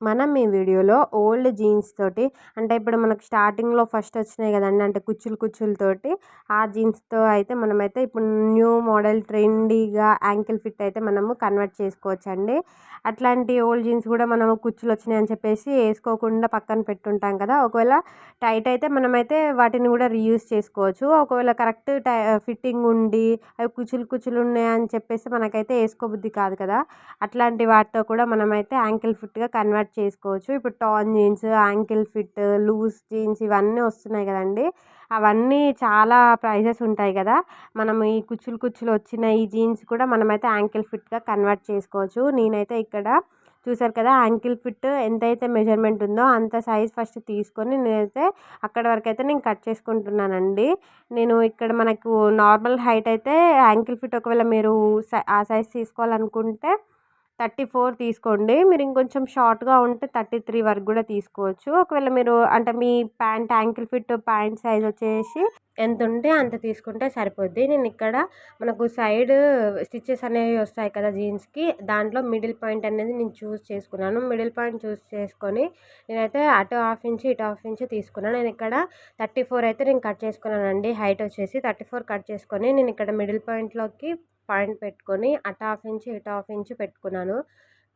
మనం ఈ వీడియోలో ఓల్డ్ జీన్స్ తోటి అంటే ఇప్పుడు మనకు స్టార్టింగ్లో ఫస్ట్ వచ్చినాయి కదండి అంటే కుచ్చులు కుచ్చులతోటి ఆ జీన్స్తో అయితే మనమైతే ఇప్పుడు న్యూ మోడల్ ట్రెండీగా యాంకిల్ ఫిట్ అయితే మనము కన్వర్ట్ చేసుకోవచ్చండి. అట్లాంటి ఓల్డ్ జీన్స్ కూడా మనము కుచ్చులు వచ్చినాయి అని చెప్పేసి వేసుకోకుండా పక్కన పెట్టుంటాం కదా ఒకవేళ టైట్ అయితే మనమైతే వాటిని కూడా రీయూస్ చేసుకోవచ్చు. ఒకవేళ కరెక్ట్ టై ఫిట్టింగ్ ఉండి అవి కుచ్చులు కుచ్చులు ఉన్నాయని చెప్పేసి మనకైతే వేసుకోబుద్ధి కాదు కదా అట్లాంటి వాటితో కూడా మనమైతే యాంకిల్ ఫిట్గా కన్వర్ట్ చేసుకోవచ్చు. ఇప్పుడు tan jeans ankle fit loose jeans ఇవన్నీ వస్తున్నాయి కదండి. అవన్నీ చాలా ప్రైజెస్ ఉంటాయి కదా. మనం ఈ కుచ్చులు కుచ్చులు వచ్చిన ఈ జీన్స్ కూడా మనమైతే యాంకిల్ ఫిట్గా కన్వర్ట్ చేసుకోవచ్చు. నేనైతే ఇక్కడ చూసారు కదా యాంకిల్ ఫిట్ ఎంతైతే మెజర్మెంట్ ఉందో అంత సైజ్ ఫస్ట్ తీసుకొని నేనైతే అక్కడ వరకు అయితే నేను కట్ చేసుకుంటున్నానండి. నేను ఇక్కడ మనకు నార్మల్ హైట్ అయితే యాంకిల్ ఫిట్ ఒకవేళ మీరు ఆ సైజ్ తీసుకోవాలనుకుంటే థర్టీ ఫోర్ తీసుకోండి. మీరు ఇంకొంచెం షార్ట్గా ఉంటే థర్టీ త్రీ వరకు కూడా తీసుకోవచ్చు. ఒకవేళ మీరు అంటే మీ pant ankle fit pant size వచ్చేసి ఎంత ఉంటే అంత తీసుకుంటే సరిపోద్ది. నేను ఇక్కడ మనకు సైడ్ స్టిచ్చెస్ అనేవి వస్తాయి కదా జీన్స్కి దాంట్లో మిడిల్ పాయింట్ అనేది నేను చూస్ చేసుకున్నాను. మిడిల్ పాయింట్ చూస్ చేసుకొని నేనైతే అటు హాఫ్ ఇంచ్ ఇటు హాఫ్ ఇంచ్ తీసుకున్నాను. నేను ఇక్కడ థర్టీ ఫోర్ అయితే నేను కట్ చేసుకున్నానండి. హైట్ వచ్చేసి థర్టీ ఫోర్ కట్ చేసుకొని నేను ఇక్కడ మిడిల్ పాయింట్లోకి పాయింట్ పెట్టుకొని అటు హాఫ్ ఇంచు ఇటు హాఫ్ ఇంచు పెట్టుకున్నాను.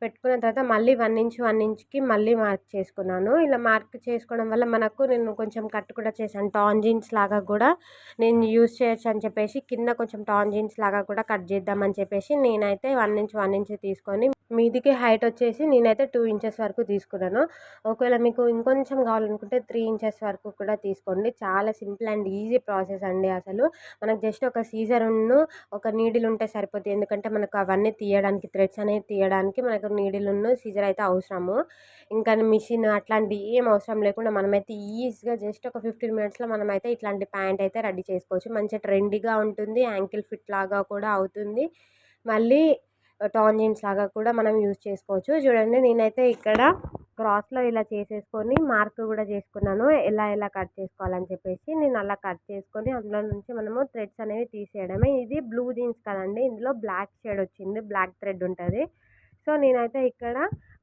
పెట్టుకున్న తర్వాత మళ్ళీ వన్ ఇంచ్ వన్ ఇంచ్కి మళ్ళీ మార్క్ చేసుకున్నాను. ఇలా మార్క్ చేసుకోవడం వల్ల మనకు నేను కొంచెం కట్ కూడా చేశాను. టాన్ జీన్స్ లాగా కూడా నేను యూస్ చేయొచ్చు అని చెప్పేసి కింద కొంచెం టాన్ జీన్స్ లాగా కూడా కట్ చేద్దామని చెప్పేసి నేనైతే వన్ ఇంచ్ వన్ ఇంచ్ తీసుకొని మీదికి హైట్ వచ్చేసి నేనైతే టూ ఇంచెస్ వరకు తీసుకున్నాను. ఒకవేళ మీకు ఇంకొంచెం కావాలనుకుంటే త్రీ ఇంచెస్ వరకు కూడా తీసుకోండి. చాలా సింపుల్ అండ్ ఈజీ ప్రాసెస్ అండి అసలు. మనకు జస్ట్ ఒక సీజర్ను ఒక నీడిల్ ఉంటే సరిపోతుంది. ఎందుకంటే మనకు అవన్నీ తీయడానికి థ్రెడ్స్ అనేది తీయడానికి మనకు నీడిల్ను సీజర్ అయితే అవసరము. ఇంకా మిషన్ అట్లాంటి ఏం అవసరం లేకుండా మనమైతే ఈజీగా జస్ట్ ఒక ఫిఫ్టీన్ మినిట్స్లో మనమైతే ఇట్లాంటి ప్యాంట్ అయితే రెడీ చేసుకోవచ్చు. మంచి ట్రెండీగా ఉంటుంది యాంకిల్ ఫిట్ లాగా కూడా అవుతుంది. మళ్ళీ టాన్ జీన్స్ లాగా కూడా మనం యూజ్ చేసుకోవచ్చు. చూడండి నేనైతే ఇక్కడ క్రాస్లో ఇలా చేసేసుకొని మార్క్ కూడా చేసుకున్నాను. ఎలా ఎలా కట్ చేసుకోవాలని చెప్పేసి నేను అలా కట్ చేసుకొని అందులో నుంచి మనము థ్రెడ్స్ అనేవి తీసేయడమే. ఇది బ్లూ జీన్స్ కదండి ఇందులో బ్లాక్ షేడ్ వచ్చింది బ్లాక్ థ్రెడ్ ఉంటుంది. సో నేనైతే ఇక్కడ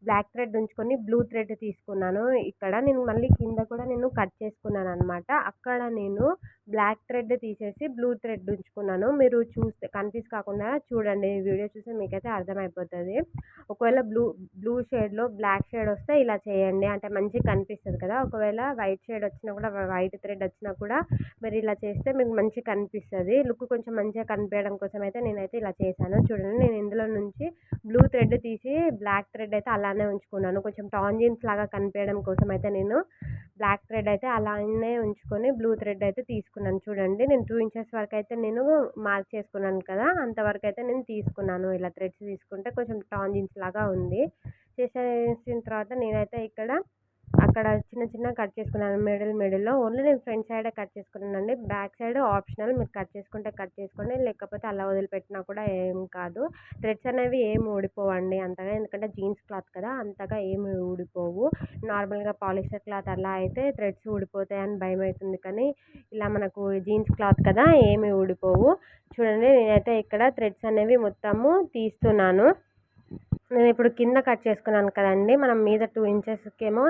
బ్లాక్ థ్రెడ్ ఉంచుకొని బ్లూ థ్రెడ్ తీసుకున్నాను. ఇక్కడ నేను మళ్ళీ కింద కూడా నేను కట్ చేసుకున్నాను అనమాట అక్కడ నేను బ్లాక్ థ్రెడ్ తీసేసి బ్లూ థ్రెడ్ ఉంచుకున్నాను. మీరు చూస్తే కన్ఫ్యూజ్ కాకుండా చూడండి. వీడియో చూస్తే మీకైతే అర్థమైపోతుంది. ఒకవేళ బ్లూ బ్లూ షేడ్లో బ్లాక్ షేడ్ వస్తే ఇలా చేయండి. అంటే మంచిగా కనిపిస్తుంది కదా. ఒకవేళ వైట్ షేడ్ వచ్చినా కూడా వైట్ థ్రెడ్ వచ్చినా కూడా మీరు ఇలా చేస్తే మీకు మంచిగా కనిపిస్తుంది. లుక్ కొంచెం మంచిగా కనిపించడం కోసం అయితే నేనైతే ఇలా చేశాను. చూడండి నేను ఇందులో నుంచి బ్లూ థ్రెడ్ తీసి బ్లాక్ థ్రెడ్ అయితే అలానే ఉంచుకున్నాను. కొంచెం టాన్ జీన్స్ లాగా కనిపించడం కోసం అయితే నేను బ్లాక్ థ్రెడ్ అయితే అలానే ఉంచుకొని బ్లూ థ్రెడ్ అయితే తీసుకున్నాను. చూడండి నేను టూ ఇంచెస్ వరకు అయితే నేను మార్క్ చేసుకున్నాను కదా అంతవరకు అయితే నేను తీసుకున్నాను ఇలా థ్రెడ్స్ తీసుకుంటే కొంచెం టాన్ జీన్స్ లాగా ఉంది. చేసేసిన తర్వాత నేనైతే ఇక్కడ అక్కడ చిన్న చిన్న కట్ చేసుకున్నాను. మిడిల్ మిడిల్లో. ఓన్లీ నేను ఫ్రంట్ సైడే కట్ చేసుకున్నానండి. Back side optional. మీరు కట్ చేసుకుంటే కట్ చేసుకోండి. లేకపోతే అలా వదిలిపెట్టినా కూడా ఏం కాదు. థ్రెడ్స్ అనేవి ఏం ఊడిపోవండి అంతగా. ఎందుకంటే జీన్స్ క్లాత్ కదా అంతగా ఏమి ఊడిపోవు. నార్మల్గా పాలిస్టర్ క్లాత్ అలా అయితే థ్రెడ్స్ ఊడిపోతాయని భయం అవుతుంది కానీ ఇలా మనకు జీన్స్ క్లాత్ కదా ఏమి ఊడిపోవు. చూడండి నేనైతే ఇక్కడ థ్రెడ్స్ అనేవి మొత్తము తీస్తున్నాను. నేను ఇప్పుడు కింద కట్ చేసుకున్నాను కదండి. మనం మీద టూ ఇంచెస్కేమో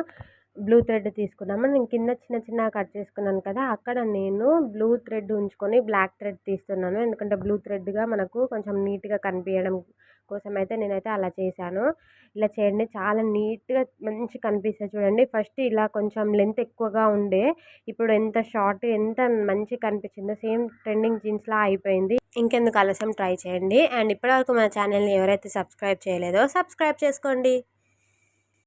బ్లూ థ్రెడ్ తీసుకున్నాము. నేను కింద చిన్న చిన్నగా కట్ చేసుకున్నాను కదా అక్కడ నేను బ్లూ థ్రెడ్ ఉంచుకొని బ్లాక్ థ్రెడ్ తీస్తున్నాను. ఎందుకంటే బ్లూ థ్రెడ్గా మనకు కొంచెం నీట్గా కనిపించడం కోసం అయితే నేనైతే అలా చేశాను. ఇలా చేయండి. చాలా నీట్గా మంచి కనిపిస్తుంది చూడండి. ఫస్ట్ ఇలా కొంచెం లెంత్ ఎక్కువగా ఉండే ఇప్పుడు ఎంత షార్ట్ ఎంత మంచి కనిపించిందో సేమ్ ట్రెండింగ్ జీన్స్లా అయిపోయింది. ఇంకెందుకు ఆలస్యం? ట్రై చేయండి. అండ్ ఇప్పటివరకు మన ఛానల్ని ఎవరైతే సబ్స్క్రైబ్ చేయలేదో సబ్స్క్రైబ్ చేసుకోండి.